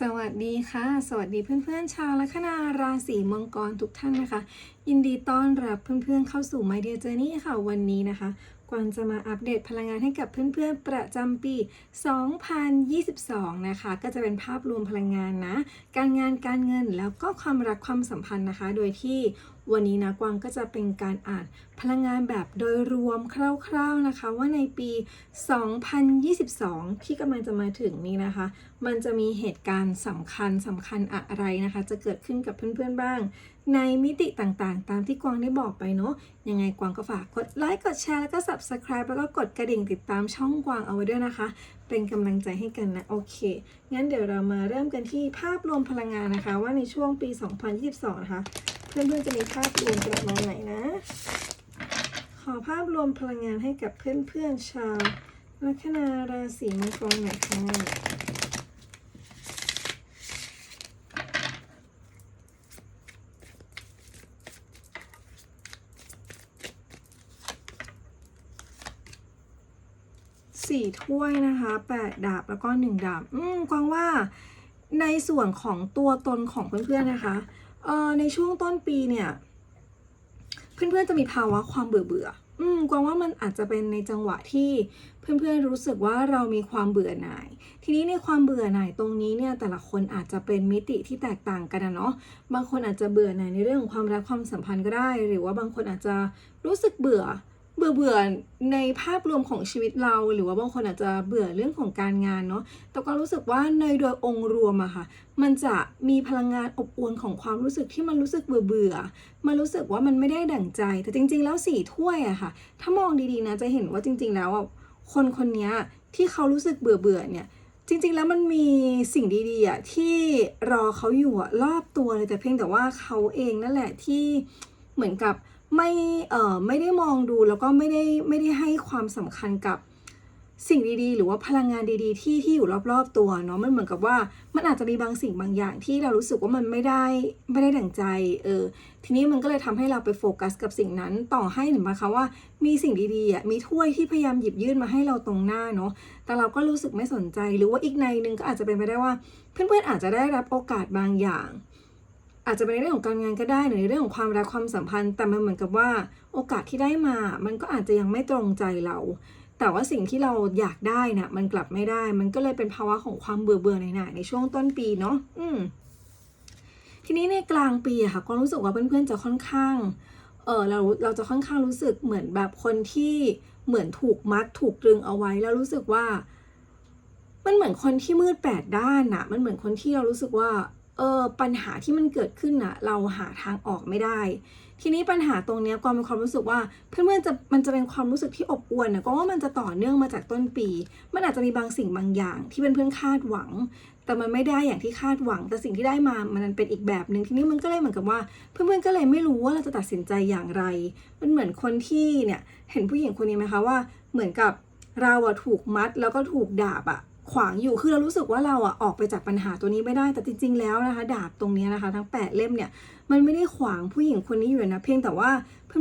สวัสดีค่ะ สวัสดีเพื่อนๆ ชาวลัคนาราศีมังกรทุกท่านนะคะ ยินดีต้อนรับเพื่อนๆเข้าสู่ My Dear Journey ค่ะ วันนี้นะคะกวางจะมาอัปเดตพลังงานให้กับเพื่อนๆ ประจำปี 2022 นะคะ ก็จะเป็นภาพรวมพลังงานนะ การงานการเงินแล้วก็ความรักความสัมพันธ์นะคะ โดยที่ วันนี้นะกวางก็จะเป็นการอ่านพลังงานแบบโดยรวมคร่าวๆนะคะ ว่าในปี 2022 ที่กำลังจะมาถึงนี้นะคะ มันจะมีเหตุการณ์สำคัญสำคัญอะไรนะคะ จะเกิดขึ้นกับเพื่อนๆบ้าง ในมิติต่างๆ ตามที่กวางได้บอกไปเนาะยังไงกวางก็ฝากกดไลค์กดแชร์แล้วก็ subscribe แล้วก็กดกระดิ่งติดตามช่องกวางเอาไว้ด้วยนะคะ เป็นกำลังใจให้กันนะโอเคงั้นเดี๋ยวเรามาเริ่มกันที่ภาพรวมพลังงานนะคะ ว่าในช่วงปี 2022 นะคะ เพื่อนๆจะมีภาพรวมประมาณไหนนะ ขอภาพรวมพลังงานให้กับเพื่อนๆชาวลัคนาราศีมังกรหน่อยค่ะสี่ถ้วยนะคะแปดดาบแล้วก็หนึ่งดาบ อืมกวางว่าในส่วนของตัวตนของเพื่อนๆนะคะ เอ่อในช่วงต้นปีเนี่ย เพื่อนๆจะมีภาวะความเบื่อเบื่ออืมกวางว่ามันอาจจะเป็นในจังหวะที่เพื่อนๆรู้สึกว่าเรามีความเบื่อหน่าย ทีนี้ในความเบื่อหน่ายตรงนี้เนี่ยแต่ละคนอาจจะเป็นมิติที่แตกต่างกันนะเนาะ บางคนอาจจะเบื่อหน่ายในเรื่องของความรักความสัมพันธ์ก็ได้ หรือว่าบางคนอาจจะรู้สึกเบื่อ เบื่อเบื่อในภาพรวมของชีวิตเรา หรือว่าบางคนอาจจะเบื่อเรื่องของการงานเนาะแต่ก็รู้สึกว่าในโดยองค์รวมอะค่ะ มันจะมีพลังงานอบอวลของความรู้สึกที่มันรู้สึกเบื่อเบื่อมันรู้สึกว่ามันไม่ได้ดั่งใจ แต่จริง ๆ แล้วสี่ถ้วยอะค่ะ ถ้ามองดีๆนะจะเห็นว่าจริง ๆ แล้วคนคนนี้ที่เขารู้สึกเบื่อเบื่อเนี่ยจริงๆ แล้วมันมีสิ่งดีๆอะที่รอเขาอยู่อะรอบตัวเลยแต่เพียงแต่ว่าเขาเองนั่นแหละที่เหมือนกับ ไม่เอ่อไม่ได้มองดูแล้วก็ไม่ได้ไม่ได้ให้ความสำคัญกับสิ่งดีๆ หรือว่าพลังงานดีๆ ที่ที่อยู่รอบๆตัวเนาะมันเหมือนกับว่ามันอาจจะมีบางสิ่งบางอย่างที่เรารู้สึกว่ามันไม่ได้ไม่ได้ดั่งใจเออทีนี้มันก็เลยทำให้เราไปโฟกัสกับสิ่งนั้นต่อให้เห็นไหมคะว่ามีสิ่งดีๆอะมีถ้วยที่พยายามหยิบยื่นมาให้เราตรงหน้าเนาะแต่เราก็รู้สึกไม่สนใจหรือว่าอีกในหนึ่งก็อาจจะเป็นไปได้ว่า เพื่อนๆอาจจะได้รับโอกาสบางอย่าง อาจจะเป็นในเรื่องของการงานก็ได้หรือในเรื่องของความรักความสัมพันธ์ แต่มันเหมือนกับว่าโอกาสที่ได้มา มันก็อาจจะยังไม่ตรงใจเรา แต่ว่าสิ่งที่เราอยากได้น่ะมันกลับไม่ได้ มันก็เลยเป็นภาวะของความเบื่อเบื่อๆหน่ายในช่วงต้นปีเนาะอืมทีนี้ในกลางปีอะค่ะก็รู้สึกว่าเพื่อนๆจะค่อนข้าง เออเราเราจะค่อนข้างรู้สึกเหมือนแบบคนที่เหมือนถูกมัดถูกตรึงเอาไว้แล้วรู้สึกว่า มันเหมือนคนที่มืดแปดด้านนะมันเหมือนคนที่เรารู้สึกว่า เออปัญหาที่มันเกิดขึ้นน่ะเราหาทางออกไม่ได้ ทีนี้ปัญหาตรงเนี้ยกวางมีความรู้สึกว่าเพื่อนๆจะมันจะเป็นความรู้สึกที่อบอวลนะก็ว่ามันจะต่อเนื่องมาจากต้นปี มันอาจจะมีบางสิ่งบางอย่าง ที่เพื่อนๆคาดหวัง แต่มันไม่ได้อย่างที่คาดหวัง แต่สิ่งที่ได้มามันเป็นอีกแบบหนึ่งทีนี้มันก็เลยเหมือนกับว่า เพื่อนๆก็เลยไม่รู้ว่าเราจะตัดสินใจอย่างไร มันเหมือนคนที่เนี่ยเห็นผู้หญิงคนนี้ไหมคะว่า เหมือนกับเราอะถูกมัดแล้วก็ถูกดาบอะ ขวางอยู่คือเรารู้สึกว่าเราอะออกไปจากปัญหาตัวนี้ไม่ได้แต่จริง ๆ แล้วนะคะ ดาบตรงนี้นะคะ ทั้งแปดเล่มเนี่ยมันไม่ได้ขวางผู้หญิงคนนี้อยู่นะเพียงแต่ว่า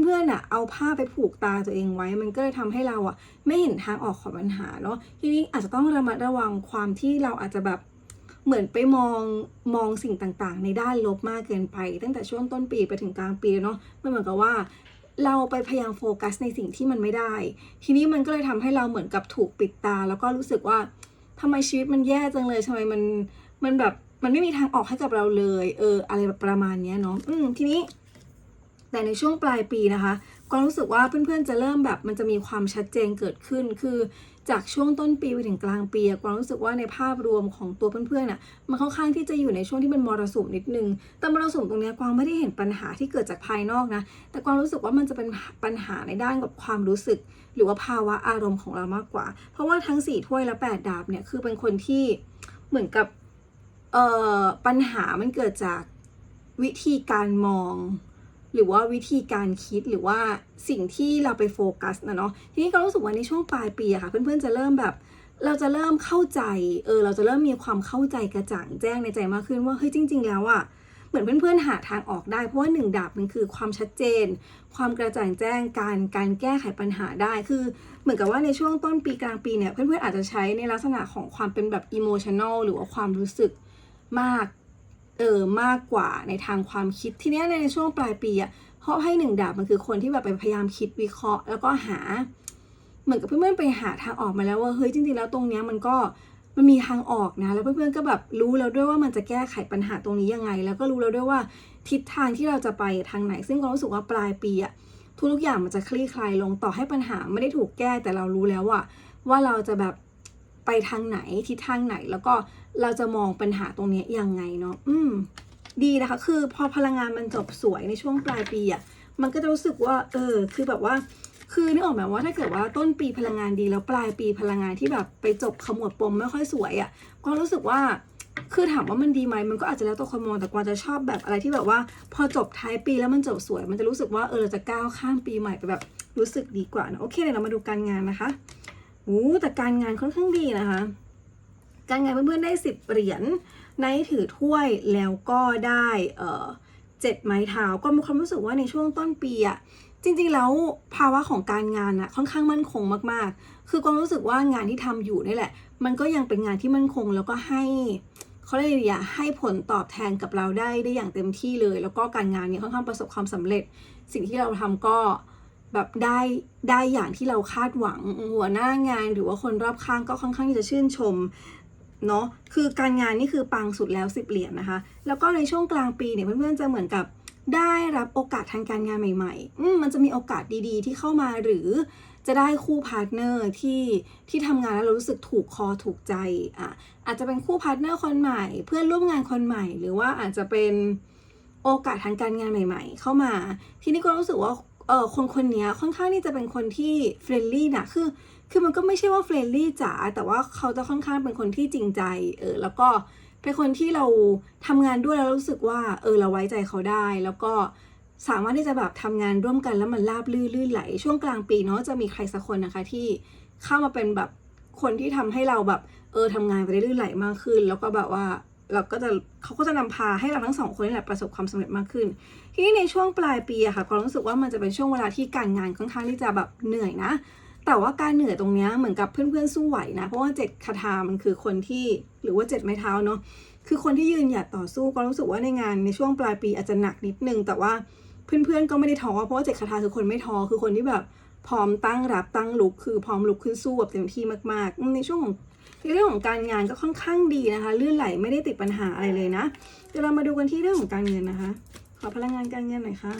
เพื่อนๆอะเอาผ้าไปผูกตาตัวเองไว้ มันก็เลยทำให้เราอะไม่เห็นทางออกของปัญหาเนาะทีนี้อาจจะต้องระมัดระวังความที่เราอาจจะแบบเหมือนไปมองมองสิ่งต่างๆ ในด้านลบมากเกินไป ตั้งแต่ช่วงต้นปีไปถึงกลางปีเนาะมันเหมือนกับว่าเราไปพยายามโฟกัสในสิ่งที่มันไม่ได้ ทีนี้มันก็เลยทำให้เราเหมือนกับถูกปิดตา แล้วก็รู้สึกว่า ทำไมชีวิตมันแย่จังเลยทำไมมันมันแบบมันไม่มีทางออกให้กับเราเลย เออ อะไรแบบประมาณเนี้ยเนาะอืมทีนี้ แต่ในช่วงปลายปีนะคะก็รู้สึกว่าเพื่อนๆจะเริ่มแบบมันจะมีความชัดเจนเกิดขึ้น คือจากช่วงต้นปีไปถึงกลางปีกวางรู้สึกว่าในภาพรวมของตัวเพื่อนๆน่ะมันค่อนข้างที่จะอยู่ในช่วงที่เป็นมรสุมนิดนึง แต่มรสุมตรงเนี้ยกวางไม่ได้เห็นปัญหาที่เกิดจากภายนอกนะ แต่กวางรู้สึกว่ามันจะเป็นปัญหาในด้านกับความรู้สึก หรือว่าภาวะอารมณ์ของเรามากกว่า เพราะว่าทั้งสี่ถ้วยและแปดดาบเนี่ยคือเป็นคนที่เหมือนกับเอ่อปัญหามันเกิดจากวิธีการมอง หรือว่าวิธีการคิดหรือว่าสิ่งที่เราไปโฟกัสนะเนาะทีนี้ก็รู้สึกว่าในช่วงปลายปีอะค่ะ เพื่อนๆจะเริ่มแบบเราจะเริ่มเข้าใจ เออ เราจะเริ่มมีความเข้าใจกระจ่างแจ้งในใจมากขึ้นว่า เฮ้ย จริง ๆ แล้วอะเหมือนเพื่อนๆ หาทางออกได้ เพราะว่าหนึ่งดาบมันคือความชัดเจน ความกระจ่างแจ้ง การการแก้ไขปัญหาได้ คือ เหมือนกับว่าในช่วงต้นปีกลางปีเนี่ย เพื่อนๆ อาจจะใช้ในลักษณะของความเป็นแบบอิโมชัน a ลหรือว่าความรู้สึกมาก เออมากกว่าในทางความคิดทีนี้ในช่วงปลายปีอะเพราะให้หนึ่งดาบมันคือคนที่แบบไปพยายามคิดวิเคราะห์ แล้วก็หา เหมือนกับเพื่อนๆไปหาทางออกมาแล้วว่าเฮ้ยจริงๆแล้วตรงเนี้ยมันก็มันมีทางออกนะ แล้วเพื่อนๆก็แบบรู้แล้วด้วยว่ามันจะแก้ไขปัญหาตรงนี้ยังไง แล้วก็รู้แล้วด้วยว่าทิศทางที่เราจะไปทางไหน ซึ่งก็รู้สึกว่าปลายปีอะทุกๆอย่างมันจะคลี่คลายลงต่อให้ปัญหาไม่ได้ถูกแก้แต่เรารู้แล้วอะว่าเราจะแบบไปทางไหนทิศทางไหนแล้วก็ เราจะมองปัญหาตรงนี้ยังไงเนาะอืม ดีนะคะ คือพอพลังงานมันจบสวยในช่วงปลายปีอะ่ะมันก็จะรู้สึกว่า เออ คือแบบว่า คือนึกออกไหมว่าถ้าเกิดว่าต้นปีพลังงานดีแล้วปลายปีพลังงานที่แบบไปจบขมวดปมไม่ค่อยสวยอะ่ะก็รู้สึกว่าคือถามว่ามันดีไหมมันก็อาจจะแล้วแต่คนมองแต่กวางจะชอบแบบอะไรที่แบบว่า พอจบท้ายปีแล้วมันจบสวย มันจะรู้สึกว่าเออเราจะก้าวข้ามปีใหม่ไปแบบรู้สึกดีกว่านะโอเคเดี๋ยวเรามาดูการงานนะคะโอ้แต่การงานค่อนข้างดีนะคะ การงานเพื่อนๆได้สิบเหรียญไนท์ถือถ้วยแล้วก็ได้เอ่อเจ็ดไม้เท้าก็มีความรู้สึกว่าในช่วงต้นปีอะจริงๆแล้วภาวะของการงานอะค่อนข้างมั่นคงมากๆ คือความรู้สึกว่างานที่ทำอยู่นี่แหละ มันก็ยังเป็นงานที่มั่นคงแล้วก็ให้เขาเรียกอะไรอะให้ผลตอบแทนกับเราได้ได้อย่างเต็มที่เลย แล้วก็การงานเนี่ยค่อนข้างประสบความสำเร็จ สิ่งที่เราทำก็แบบได้ได้อย่างที่เราคาดหวังหัวหน้างานหรือว่าคนรอบข้างก็ค่อนข้างที่จะชื่นชม เนาะคือการงานนี่คือปังสุดแล้ว10เหรียญนะคะ แล้วก็ในช่วงกลางปีเนี่ยเพื่อนๆจะเหมือนกับได้รับโอกาสทางการงานใหม่ๆมมันจะมีโอกาสดีๆ ที่เข้ามาหรือจะได้คู่พาร์ทเนอร์ที่ที่ทำงานแล้วเรารู้สึกถูกคอถูกใจอะอาจจะเป็นคู่พาร์ทเนอร์คนใหม่ เพื่อนร่วมงานคนใหม่ หรือว่าอาจจะเป็นโอกาสทางการงานใหม่ ๆ เข้ามา ทีนี้ก็รู้สึกว่าเออคนคนนี้ค่อนข้างที่จะเป็นคนที่เฟรนลี่นะคือ คือมันก็ไม่ใช่ว่าเฟรนลี่จ๋าแต่ว่าเขาจะค่อนข้างเป็นคนที่จริงใจ เออ แล้วก็เป็นคนที่เราทำงานด้วยแล้วรู้สึกว่า เออ เราไว้ใจเขาได้ แล้วก็สามารถที่จะแบบทำงานร่วมกันแล้วมันราบลื่นลื่นไหล ช่วงกลางปีเนาะจะมีใครสักคนนะคะที่เข้ามาเป็นแบบคนที่ทำให้เราแบบ เออทำงานไปได้ลื่นไหลมากขึ้น แล้วก็แบบว่าเราก็จะเขาก็จะนำพาให้เราทั้งสองคนนี่แหละประสบความสำเร็จมากขึ้น ทีนี้ในช่วงปลายปีอะค่ะก็รู้สึกว่ามันจะเป็นช่วงเวลาที่การงานค่อนข้างที่จะแบบเหนื่อยนะ แต่ว่าการเหนื่อยตรงนี้เหมือนกับเพื่อนๆสู้ไหวนะ เพราะว่าเจ็ดคาถามันคือคนที่หรือว่าเจ็ดไม้เท้าเนาะคือคนที่ยืนหยัดต่อสู้ก็รู้สึกว่าในงานในช่วงปลายปีอาจจะหนักนิดนึง แต่ว่าเพื่อนๆก็ไม่ได้ท้อเพราะว่าเจ็ดคาถาคือคนไม่ท้อคือคนที่แบบพร้อมตั้งรับตั้งลุกคือพร้อมลุกขึ้นสู้แบบเต็มที่มากๆในช่วงของในเรื่องของการงานก็ค่อนข้างดีนะคะลื่นไหลไม่ได้ติดปัญหาอะไรเลยนะเดี๋ยวเรามาดูกันที่เรื่องของการเงินนะคะ ขอพลังงานการเงินหน่อยค่ะ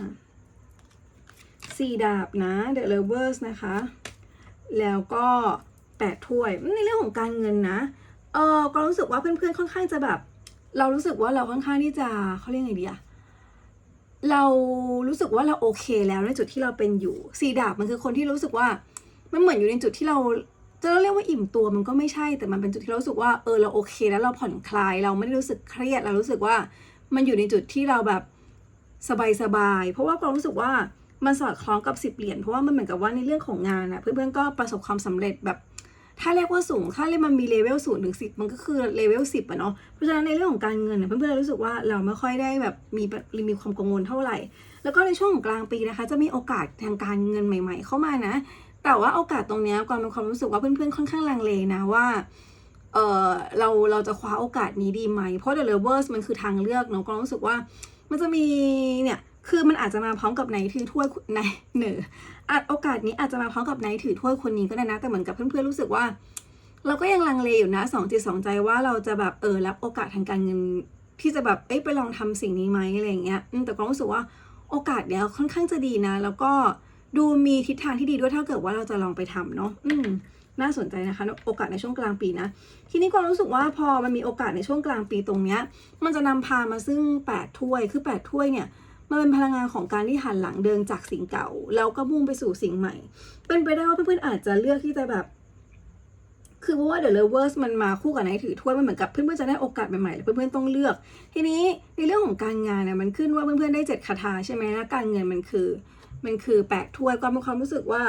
สี่ดาบนะ The Lovers นะคะ แล้วก็แปดถ้วยในเรื่องของการเงินนะ เออก็รู้สึกว่าเพื่อนๆค่อนข้างจะแบบ เรารู้สึกว่าเราค่อนข้างที่จะเขาเรียกไงดีอะเรารู้สึกว่าเราโอเคแล้วในจุดที่เราเป็นอยู่สีดาบมันคือคนที่รู้สึกว่ามันเหมือนอยู่ในจุดที่เราจะเรียกว่าอิ่มตัวมันก็ไม่ใช่แต่มันเป็นจุดที่เรารู้สึกว่าเออเราโอเค แล้วเราผ่อนคลายเราไม่ได้รู้สึกเครียดเรารู้สึกว่ามันอยู่ในจุดที่เราแบบสบายๆเพราะว่าก็รู้สึกว่า มันสอดคล้องกับสิบเหรียญเพราะว่ามันเหมือนกับว่าในเรื่องของงานอะเพื่อนๆก็ประสบความสำเร็จแบบ ถ้าเรียกว่าสูง ถ้าเรียกมันมีเลเวลศูนย์ถึงสิบมันก็คือเลเวลสิบอะเนาะเพราะฉะนั้นในเรื่องของการเงินเนี่ยเพื่อนๆรู้สึกว่าเราไม่ค่อยได้แบบมีมีความกังวลเท่าไหร่ แล้วก็ในช่วงของกลางปีนะคะ จะมีโอกาสทางการเงินใหม่ ๆ เข้ามานะ แต่ว่าโอกาสตรงนี้กวางมีความรู้สึกว่าเพื่อนๆค่อนข้างลังเลนะว่าเออเราเราจะคว้าโอกาสนี้ดีไหม เพราะ The Lovers มันคือทางเลือกเนาะกวางรู้สึกว่ามันจะมีเนี่ย คือมันอาจจะมาพร้อมกับไนท์ถือถ้วยในเหนืออาจโอกาสนี้อาจจะมาพร้อมกับไนท์ถือถ้วยคนนี้ก็ได้นะ แต่เหมือนกับเพื่อนๆรู้สึกว่า เราก็ยังลังเลอยู่นะสองจิตสองใจว่าเราจะแบบเออรับโอกาสทางการเงินที่จะแบบเอ้ยไปลองทำสิ่งนี้ไหมอะไรอย่างเงี้ยแต่ก็รู้สึกว่าโอกาสเนี้ยค่อนข้างจะดีนะ แล้วก็ดูมีทิศทางที่ดีด้วยถ้าเกิดว่าเราจะลองไปทำเนาะอืมน่าสนใจนะคะ โอกาสในช่วงกลางปีนะ ทีนี้ก็รู้สึกว่าพอมันมีโอกาสในช่วงกลางปีตรงเนี้ย มันจะนำพามาซึ่ง 8 ถ้วย คือ 8 ถ้วยเนี่ย มันเป็นพลังงานของการที่หันหลังเดินจากสิ่งเก่า แล้วก็มุ่งไปสู่สิ่งใหม่ เป็นไปได้ว่าเพื่อนๆอาจจะเลือกที่จะแบบ คือเพราะว่า The Lovers มันมาคู่กับไนถือถ้วยมันเหมือนกับเพื่อนๆจะได้โอกาสใหม่ๆแล้วเพื่อนๆต้องเลือก ทีนี้ในเรื่องของการงานเนี่ยมันขึ้นว่าเพื่อนๆได้เจ็ดคาถาใช่ไหมแล้วการเงินมันคือ มันคือแปดถ้วยก็มีความรู้สึกว่า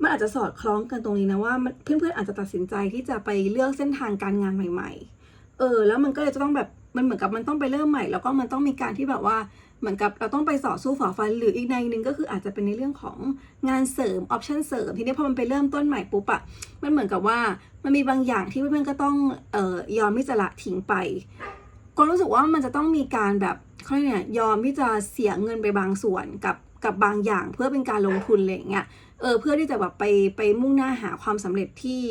มันอาจจะสอดคล้องกันตรงนี้นะว่าเพื่อนๆอาจจะตัดสินใจที่จะไปเลือกเส้นทางการงานใหม่ ๆ เออ แล้วมันก็เลยจะต้องแบบมันเหมือนกับมันต้องไปเริ่มใหม่ แล้วก็มันต้องมีการที่แบบว่า เหมือนกับเราต้องไปต่อสู้ฝ่าฟัน หรืออีกในหนึ่งก็คืออาจจะเป็นในเรื่องของงานเสริมออปชั่นเสริมทีนี้พอมันไปเริ่มต้นใหม่ปุ๊บอะมันเหมือนกับว่ามันมีบางอย่างที่เพื่อนๆก็ต้องเอ่อยอมที่จะละทิ้งไปก็รู้สึกว่ามันจะต้องมีการแบบเขาเรียกเนี่ยยอมที่จะเสียเงินไปบางส่วนกับกับบางอย่างเพื่อเป็นการลงทุนอะไรอย่างเงี้ยเออเพื่อที่จะแบบไปไปมุ่งหน้าหาความสำเร็จที่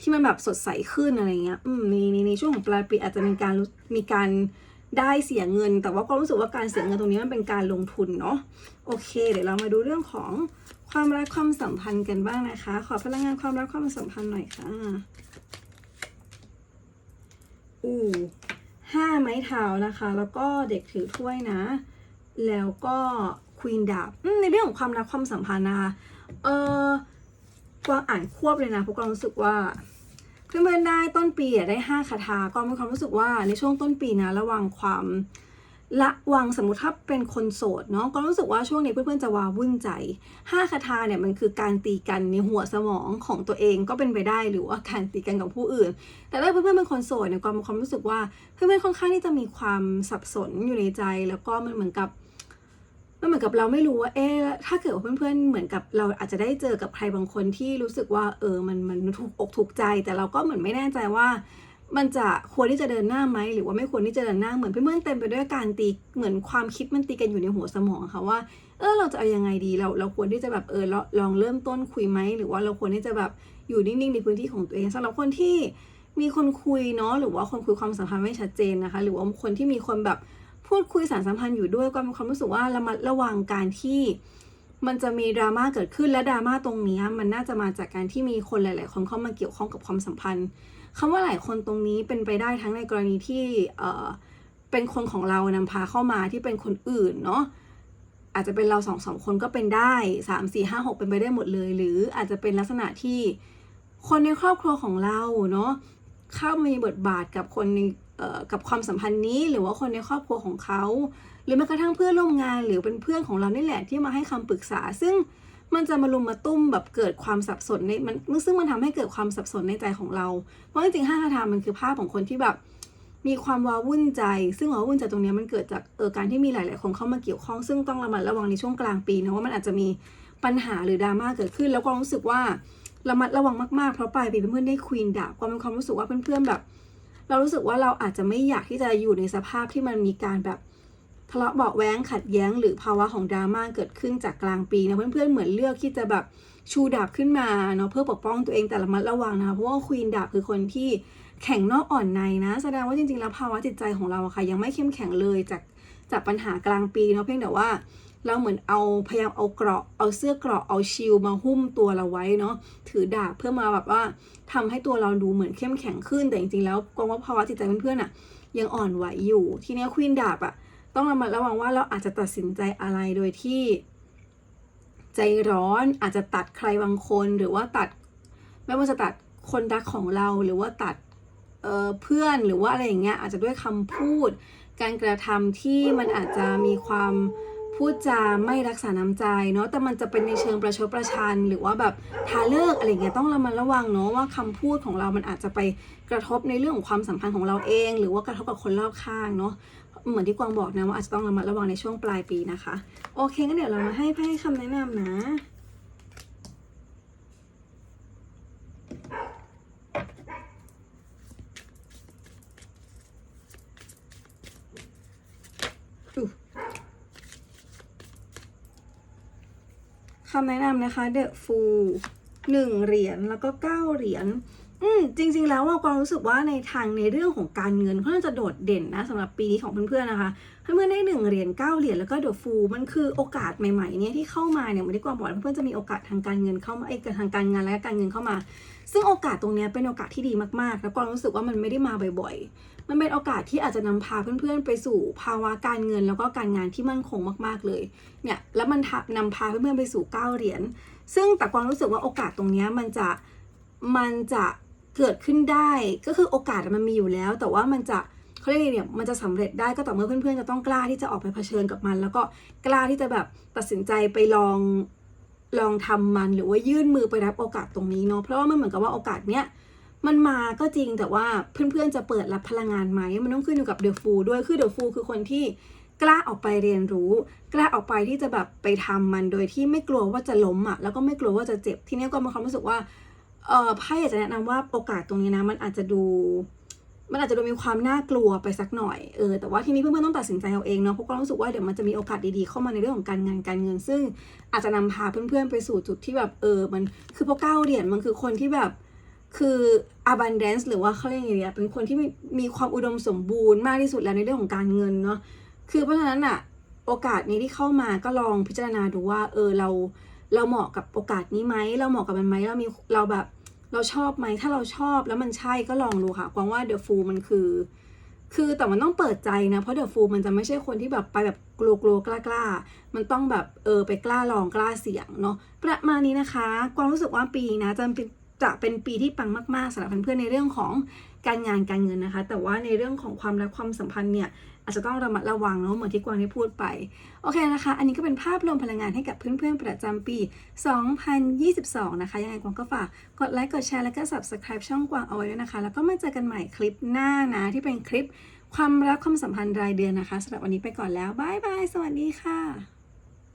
ที่มันแบบสดใสขึ้นอะไรเงี้ย อืมในในในช่วงของปลายปีอาจจะมีการมีการ ได้เสียเงิน แต่ว่าก็รู้สึกว่าการเสียเงินตรงนี้มันเป็นการลงทุนเนาะโอเค เดี๋ยวเรามาดูเรื่องของความรักความสัมพันธ์กันบ้างนะคะ ขอพลังงานความรักความสัมพันธ์หน่อยค่ะอู้ห้าไม้เท้านะคะ แล้วก็เด็กถือถ้วยนะ แล้วก็ควีนดาบในเรื่องของความรักความสัมพันธ์นะคะเออกวางอ่านควบเลยนะเพราะกวางรู้สึกว่า เพื่อนๆได้ต้นปีอะได้ห้าคาถากวางมีความรู้สึกว่าในช่วงต้นปีนะระวังความระวังสมมติถ้าเป็นคนโสดเนาะก็รู้สึกว่าช่วงนี้เพื่อนๆจะวาวุ่นใจห้าคาถาเนี่ยมันคือการตีกันในหัวสมองของตัวเองก็เป็นไปได้หรือว่าการตีกันกับผู้อื่น แต่ถ้าเพื่อนๆเป็นคนโสดเนี่ยกวางมีความรู้สึกว่าเพื่อนๆค่อนข้างที่จะมีความสับสนอยู่ในใจ แล้วก็มันเหมือนกับ มันเหมือนกับเราไม่รู้ว่า เอ๊ถ้าเกิดว่าเพื่อนๆ เหมือนกับเราอาจจะได้เจอกับใครบางคนที่รู้สึกว่า เออ มันมันถูกอกถูกใจ แต่เราก็เหมือนไม่แน่ใจว่า มันจะควรที่จะเดินหน้าไหมหรือว่าไม่ควรที่จะเดินหน้าเหมือนเพื่อนๆเต็มไปด้วยการตีเหมือนความคิดมันตีกันอยู่ในหัวสมองค่ะว่า เออเราจะเอายังไงดีเราเราควรที่จะแบบเออลองเริ่มต้นคุยไหมหรือว่าเราควรที่จะแบบอยู่นิ่งๆในพื้นที่ของตัวเองสำหรับคนที่มีคนคุยเนาะหรือว่าคนคุยความสัมพันธ์ไม่ชัดเจนนะคะ หรือว่าคนที่มีคนแบบ พูดคุยสารสัมพันธ์อยู่ด้วยก็มีความรู้สึกว่าระมัดระวังการที่มันจะมีดราม่าเกิดขึ้นและดราม่าตรงนี้มันน่าจะมาจากการที่มีคนหลาย ๆ คนเข้ามาเกี่ยวข้องกับความสัมพันธ์คำว่าหลายคนตรงนี้เป็นไปได้ทั้งในกรณีที่เอ่อเป็นคนของเรานำพาเข้ามาที่เป็นคนอื่นเนาะอาจจะเป็นเราสองสองคนก็เป็นได้สามสี่ห้าหกเป็นไปได้หมดเลย หรืออาจจะเป็นลักษณะที่คนในครอบครัวของเราเนาะเข้ามีบทบาทกับคนใน กับความสัมพันธ์นี้หรือว่าคนในครอบครัวของเขา หรือแม้กระทั่งเพื่อนร่วมงานหรือเป็นเพื่อนของเรานี่แหละที่มาให้คำปรึกษา ซึ่งมันจะมาลุมมาตุ้มแบบเกิดความสับสนในมันซึ่งมันทำให้เกิดความสับสนในใจของเรา เพราะจริงๆห้าคาถามันคือภาพของคนที่แบบมีความว้าวุ่นใจ ซึ่งว้าวุ่นใจตรงนี้มันเกิดจากเออการที่มีหลาย ๆ คนเข้ามาเกี่ยวข้อง ซึ่งต้องระมัดระวังในช่วงกลางปีนะว่ามันอาจจะมีปัญหาหรือดราม่าเกิดขึ้น แล้วก็รู้สึกว่าระมัดระวังมาก ๆ เพราะปลายปีเพื่อนๆได้ควีนดาบความเป็นความรู้สึกว่าเพื่อนๆแบบ เรารู้สึกว่าเราอาจจะไม่อยากที่จะอยู่ในสภาพที่มันมีการแบบทะเลาะเบาะแว้งขัดแย้งหรือภาวะของดราม่าเกิดขึ้นจากกลางปีนะเพื่อนๆเหมือนเลือกที่จะแบบชูดาบขึ้นมาเนาะเพื่อปกป้องตัวเองแต่ละมัดระวังนะคะเพราะว่าควีนดาบคือคนที่แข็งนอกอ่อนในนะ แสดงว่าจริงๆแล้วภาวะจิตใจของเราอะค่ะยังไม่เข้มแข็งเลยจากจากปัญหากลางปีเนาะเพียงแต่ว่า เราเหมือนเอาพยายามเอาเกราะเอาเสื้อเกราะเอาชิลมาหุ้มตัวเราไว้เนาะถือดาบเพื่อมาแบบว่าทำให้ตัวเราดูเหมือนเข้มแข็งขึ้นแต่จริงๆแล้วกองว่าภาวะจิตใจเพื่อนๆอะยังอ่อนไหวอยู่ ทีนี้ควีนดาบอะต้องระมัดระวังว่าเราอาจจะตัดสินใจอะไรโดยที่ ใจร้อนอาจจะตัดใครบางคนหรือว่าตัด ไม่ว่าจะตัดคนรักของเราหรือว่าตัดเเพื่อนหรือว่าอะไรอย่างเงี้ยอาจจะด้วยคำพูด การกระทำที่มันอาจจะมีความ พูดจาไม่รักษาน้ำใจเนาะแต่มันจะเป็นในเชิงประชดประชัน หรือว่าแบบทาเลิกอะไรเงี้ยต้องระมัดระวังเนาะว่าคำพูดของเรามันอาจจะไปกระทบในเรื่องของความสัมพันธ์ของเราเอง หรือว่ากระทบกับคนรอบข้างเนาะเหมือนที่กวางบอกนะว่าอาจจะต้องระมัดระวังในช่วงปลายปีนะคะ โอเคงั้นเดี๋ยวเรามาให้ไพ่คำแนะนำนะำแนะนำนะคะ The Fool หนึ่งเหรียญแล้วก็เก้าเหรียญ อืมจริง ๆ แล้วว่าความรู้สึกว่าในทางในเรื่องของการเงินค่อนข้างจะโดดเด่นนะสำหรับปีนี้ของเพื่อนๆนะคะเพื่อนๆได้หนึ่งเหรียญเก้าเหรียญแล้วก็ The Fool มันคือโอกาสใหม่ๆเนี่ยที่เข้ามาเนี่ยเหมือนที่กวางบอกเพื่อนๆจะมีโอกาสทางการเงินเข้ามาไอ้ทางการงานและการเงินเข้ามา ซึ่งโอกาสตรงนี้เป็นโอกาสที่ดีมากๆ แล้วกวางรู้สึกว่ามันไม่ได้มาบ่อยๆ มันเป็นโอกาสที่อาจจะนำพาเพื่อนๆ ไปสู่ภาวะการเงินแล้วก็การงานที่มั่นคงมากๆเลยเนี่ยแล้วมันทะนำพาเพื่อนๆไปสู่เก้าเหรียญซึ่งแต่กวางรู้สึกว่าโอกาสตรงนี้มันจะมันจะ เกิดขึ้นได้ก็คือโอกาสมันมีอยู่แล้ว แต่ว่ามันจะเขาเรียกไงเนี่ยมันจะสำเร็จได้ก็ต่อเมื่อเพื่อนๆจะต้องกล้าที่จะออกไปเผชิญกับมัน แล้วก็กล้าที่จะแบบตัดสินใจไปลองลองทำมันหรือว่ายื่นมือไปรับโอกาสตรงนี้เนาะเพราะว่ามันเหมือนกับว่าโอกาสเนี้ยมันมาก็จริงแต่ว่าเพื่อนๆจะเปิดรับพลังงานไหมมันต้องขึ้นอยู่กับเดอะฟูด้วยคือเดอะฟูคือคนที่กล้าออกไปเรียนรู้ กล้าออกไปที่จะแบบไปทำมันโดยที่ไม่กลัวว่าจะล้มอะแล้วก็ไม่กลัวว่าจะเจ็บทีนี้ก็มีความรู้สึกว่า เออไพ่อยากจะแนะนำว่าโอกาสตรงนี้นะ มันอาจจะดู มันอาจจะดูมีความน่ากลัวไปสักหน่อย เออ แต่ว่าทีนี้เพื่อนๆต้องตัดสินใจเอาเองเนาะ เพราะก็รู้สึกว่าเดี๋ยวมันจะมีโอกาสดีๆเข้ามาในเรื่องของการงานการเงิน ซึ่งอาจจะนำพาเพื่อนๆไปสู่จุดที่แบบ เออ มัน คือพวกเก้าเหรียญมันคือคนที่แบบ คือ abundance หรือว่าเขาเรียกอย่างเงี้ยเป็นคนที่มีมีความอุดมสมบูรณ์มากที่สุดแล้วในเรื่องของการเงินเนาะ คือเพราะฉะนั้นอะโอกาสนี้ที่เข้ามาก็ลองพิจารณาดูว่า เออ เรา เราเหมาะกับโอกาสนี้ไหม เราเหมาะกับมันไหมเรามี เราแบบ เราชอบไหมถ้าเราชอบแล้วมันใช่ก็ลองดูค่ะกวางว่าเดอะฟูมันคือ คือแต่มันต้องเปิดใจนะเพราะเดอะฟูมันจะไม่ใช่คนที่แบบไปแบบกลัวกลัวกล้ากล้ามันต้องแบบเออไปกล้าลองกล้าเสี่ยงเนาะประมาณนี้นะคะกวางรู้สึกว่าปีนะจะเป็น จะเป็นปีที่ปังมากๆสำหรับเพื่อนๆในเรื่องของการงานการเงินนะคะ แต่ว่าในเรื่องของความรักความสัมพันธ์เนี่ยอาจจะต้องระมัดระวังเนาะเหมือนที่กวางได้พูดไป โอเคนะคะ อันนี้ก็เป็นภาพรวมพลังงานให้กับเพื่อนๆ ประจำปี 2022 นะคะ ยังไงกวางก็ฝากกดไลค์กดแชร์แล้วก็ subscribe ช่องกวางเอาไว้ด้วยนะคะ แล้วก็มาเจอกันใหม่คลิปหน้านะ ที่เป็นคลิปความรักความสัมพันธ์รายเดือนนะคะสำหรับวันนี้ไปก่อนแล้วบายบายสวัสดีค่ะ